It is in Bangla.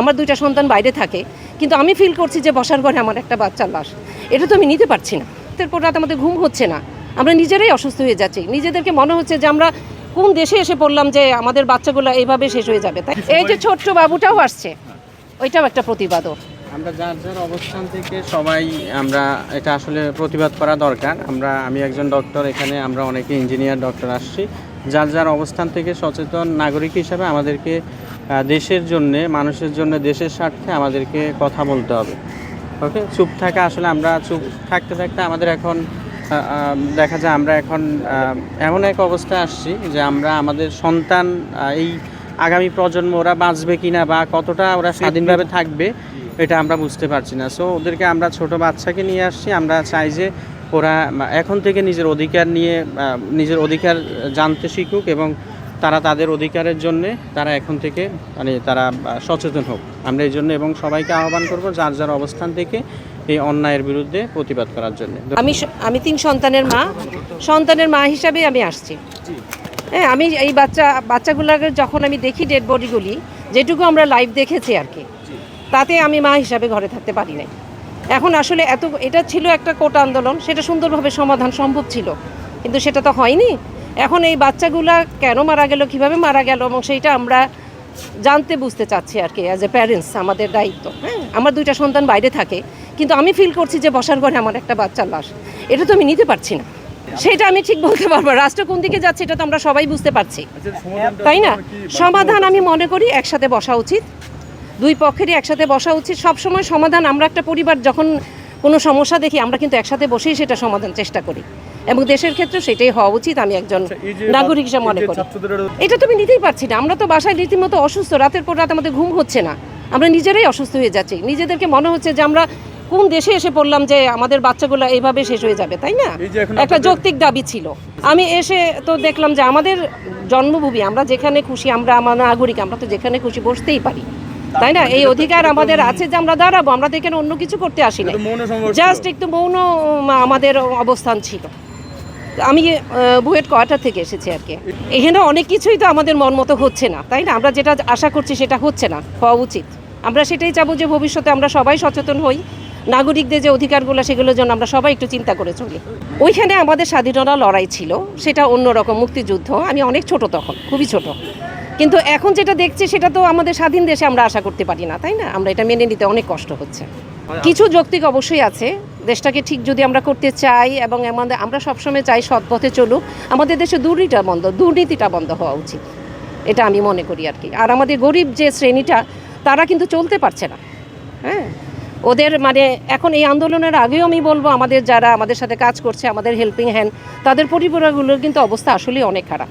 আমার দুইটা সন্তান বাইরে থাকে, কিন্তু আমি ফিল করছি যে বসার ঘরে আমার একটা বাচ্চার লাশ। এটা তো আমি নিতে পারছি না। এরপর রাত আমাদের ঘুম হচ্ছে না। আমরা নিজেরাই অসুস্থ হয়ে যাচ্ছি। নিজেদেরকে মনে হচ্ছে যে আমরা কোন দেশে এসে পড়লাম যে আমাদের বাচ্চাগুলো এইভাবে শেষ হয়ে যাবে। তাই এই যে ছোট্ট বাবুটাও আসছে, ওইটাও একটা প্রতিবাদও। আমরা যার যার অবস্থান থেকে সবাই আমরা, এটা আসলে প্রতিবাদ করা দরকার। আমরা, আমি একজন ডক্টর এখানে আমরা অনেকে ইঞ্জিনিয়ার ডক্টর আসছি। যার যার অবস্থান থেকে সচেতন নাগরিক হিসাবে আমাদেরকে দেশের জন্যে মানুষের জন্য দেশের স্বার্থে আমাদেরকে কথা বলতে হবে। ওকে চুপ থাকা আসলে আমরা চুপ থাকতে থাকতে আমাদের এখন দেখা যায় আমরা এখন এমন এক অবস্থায় আসছি যে আমরা আমাদের সন্তান এই আগামী প্রজন্ম ওরা বাঁচবে কিনা বা কতটা ওরা স্বাধীনভাবে থাকবে এটা আমরা বুঝতে পারছি না। সো ওদেরকে আমরা ছোট বাচ্চাকে নিয়ে আসছি আমরা চাই যে ওরা এখন থেকে নিজের অধিকার নিয়ে নিজের অধিকার জানতে শিখুক এবং তারা তাদের অধিকারের জন্যে তারা এখন থেকে মানে তারা সচেতন হোক। আমরা এই জন্য এবং সবাইকে আহ্বান করব যার যার অবস্থান থেকে এই অন্যায়ের বিরুদ্ধে প্রতিবাদ করার জন্য। আমি আমি তিন সন্তানের মা। সন্তানের মা হিসাবে আমি আসছি। হ্যাঁ আমি এই বাচ্চা, বাচ্চাগুলোকে যখন আমি দেখি ডেড বডিগুলি যেটুকু আমরা লাইভ দেখেছি আর কি, তাতে আমি মা হিসাবে ঘরে থাকতে পারি নাই। এখন আসলে এত, এটা ছিল একটা কোটা আন্দোলন, সেটা সুন্দরভাবে সমাধান সম্ভব ছিল। কিন্তু সেটা তো হয়নি। এখন এই বাচ্চাগুলা কেন মারা গেল কীভাবে মারা গেল এবং সেইটা আমরা জানতে বুঝতে চাচ্ছি আর কি অ্যাজ এ প্যারেন্টস আমাদের দায়িত্ব। হ্যাঁ আমার দুইটা সন্তান বাইরে থাকে কিন্তু আমি ফিল করছি যে বসার ঘরে আমার একটা বাচ্চার লাশ। এটা তো আমি নিতে পারছি না। সেটা আমি ঠিক বলতে পারব রাষ্ট্র কোন দিকে যাচ্ছে এটা তো আমরা সবাই বুঝতে পারছি। তাই না? সমাধান আমি মনে করি একসাথে বসা উচিত। দুই পক্ষেরই একসাথে বসা উচিত। সব সময় সমাধান আমরা একটা পরিবার যখন কোনো সমস্যা দেখি আমরা কিন্তু একসাথে বসেই সেটা সমাধান চেষ্টা করি। এবং দেশের ক্ষেত্রে সেটাই হওয়া উচিত আমি একজন নাগরিক হিসেবে মনে করি। এটা তো আমি নিতেই পারছি না। আমরা তো বাসায় রীতিমতো অসুস্থ রাতের পর রাত আমাদের ঘুম হচ্ছে না। আমরা নিজেরাই অসুস্থ হয়ে যাচ্ছি। নিজেদেরকে মনে হচ্ছে যে আমরা কোন দেশে এসে পড়লাম যে আমাদের বাচ্চাগুলো এইভাবে শেষ হয়ে যাবে তাই না? একটা যৌক্তিক দাবি ছিল। আমি এসে তো দেখলাম যে আমাদের জন্মভূমি আমরা যেখানে খুশি আমরা আমার নাগরিক আমরা তো যেখানে খুশি বসতেই পারি। তাই না? এই অধিকার আমাদের আছে যে আমরা দাঁড়াবো আমরা তো এখানে অন্য কিছু করতে আসি না। জাস্ট একটু মৌন আমাদের অবস্থান ছিল। আমি বুয়েট কোয়ার্টার থেকে এসেছি আর কি। এখানে অনেক কিছুই তো আমাদের মন মতো হচ্ছে না তাই না? আমরা যেটা আশা করছি সেটা হচ্ছে না হওয়া উচিত। আমরা সেটাই চাবো যে ভবিষ্যতে আমরা সবাই সচেতন হই নাগরিকদের যে অধিকারগুলো সেগুলোর জন্য আমরা সবাই একটু চিন্তা করে চলি। ওইখানে আমাদের স্বাধীনতা লড়াই ছিল সেটা অন্যরকম মুক্তিযুদ্ধ। আমি অনেক ছোট তখন খুবই ছোট। কিন্তু এখন যেটা দেখছি সেটা তো আমাদের স্বাধীন দেশে আমরা আশা করতে পারি না তাই না? আমরা এটা মেনে নিতে অনেক কষ্ট হচ্ছে। কিছু যৌক্তিক অবশ্যই আছে দেশটাকে ঠিক যদি আমরা করতে চাই এবং আমাদের আমরা সবসময় চাই সৎ পথে চলুক, আমাদের দেশে দুর্নীতিটা বন্ধ দুর্নীতিটা বন্ধ হওয়া উচিত। এটা আমি মনে করি আর কি। আর আমাদের গরিব যে শ্রেণীটা, তারা কিন্তু চলতে পারছে না। হ্যাঁ? ওদের মানে এখন এই আন্দোলনের আগেও আমি বলব, আমাদের যারা আমাদের সাথে কাজ করছে, আমাদের হেল্পিং হ্যান্ড তাদের পরিবারগুলোর কিন্তু অবস্থা আসলেই অনেক খারাপ।